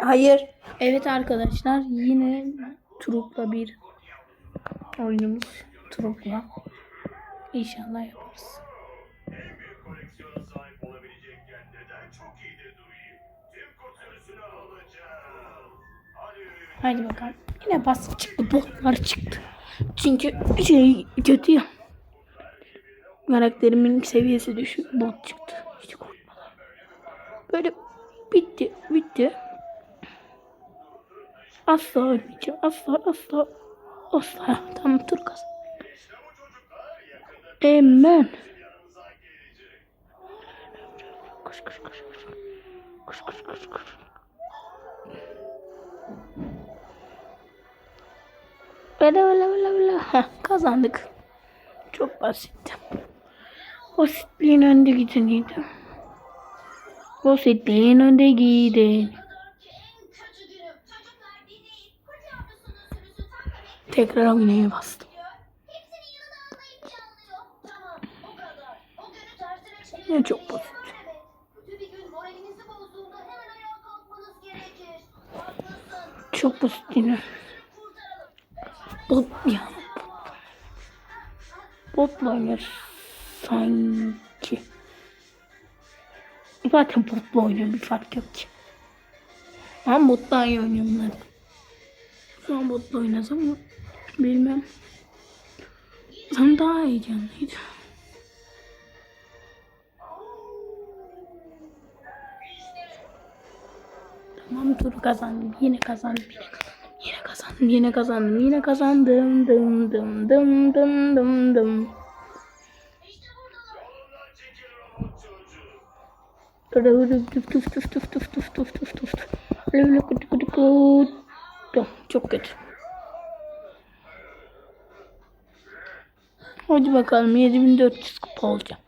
Hayır. Evet arkadaşlar yine Trup'la bir oyunumuz Trup'la. İnşallah yaparız. Haydi bakalım. Yine basit çıktı. Botlar çıktı. Çünkü şey kötü ya. Karakterimin seviyesi düşük. Bot çıktı. Hiç korkmadan. Böyle bitti. Bitti. Asla ölmeyeceğim. Asla asla. Asla. Tamam tur kaz. Amen. Koş koş koş koş. Koş koş koş koş. Böyle böyle böyle böyle. Kazandık. Çok basitti. Basitliğin önde gideniydi. Basitliğin önde giden. Tekrar oynaya bastım. Ne çok basit. Çok basit yine. Bot ya. Botla oynar sanki. Zaten botla oynuyorum bir fark yok ki. Ben botla oynuyorum zaten an botla oynasam mı? Bilmem. Sen daha heyecanlıydı. Tamam turu kazandım. Yine kazandım. Yine kazandım. Yine kazandım. Yine kazandım. Dım dım dım dım dım dım. Ondan çekil robot çocuğu. Tuf tuf tuf tuf tuf tuf tuf tuf tuf. Çok kötü. Hadi bakalım 7400 kupa olacağım.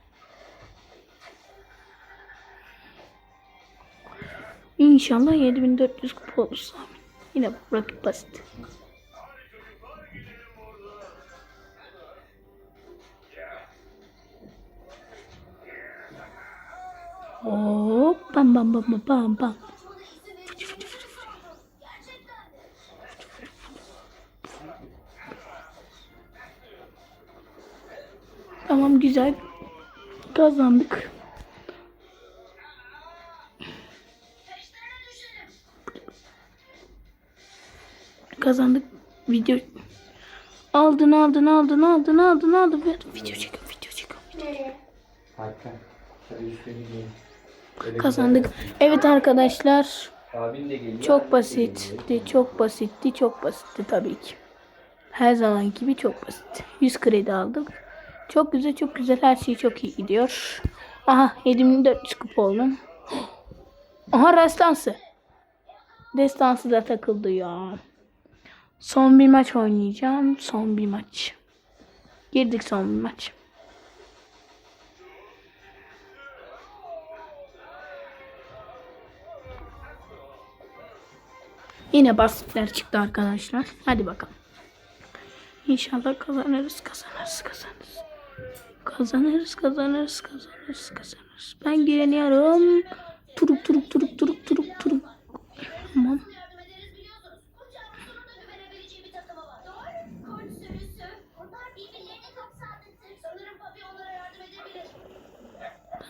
İnşallah 7400 kupa olursa. Yine rakip basit. Hop bam bam bam bam bam Tamam güzel. Kazandık. Kazandık. Video aldın aldın aldın aldın aldın aldın. Video çekiyorum video. Hadi üstünü giyin. Kazandık. Evet arkadaşlar. Abin de geliyor. Çok basitti, çok basitti, çok basitti tabii ki. Her zaman gibi çok basit. 100 kredi aldık. Çok güzel, çok güzel. Her şey çok iyi gidiyor. Aha 7400 kupa oldum. Aha restansı. Destansı da takıldı ya. Son bir maç oynayacağım. Son bir maç. Girdik son bir maç. Yine basitler çıktı arkadaşlar. Hadi bakalım. İnşallah kazanırız, kazanırız, kazanırız. Kazanırız, kazanırız, kazanırız, kazanırız. Ben güveniyorum. Turuk, turuk, turuk, turuk, turuk, turuk. Tamam.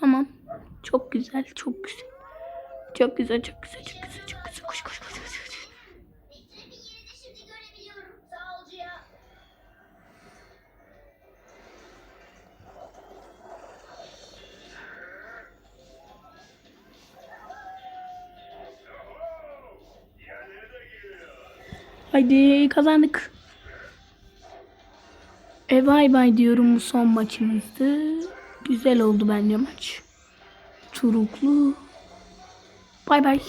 Tamam. Çok güzel, çok güzel. Çok güzel, çok güzel, çok güzel, çok güzel. Haydi kazandık. E bay bay diyorum bu son maçımızdı. Güzel oldu bence maç. Turuklu. Bay bay.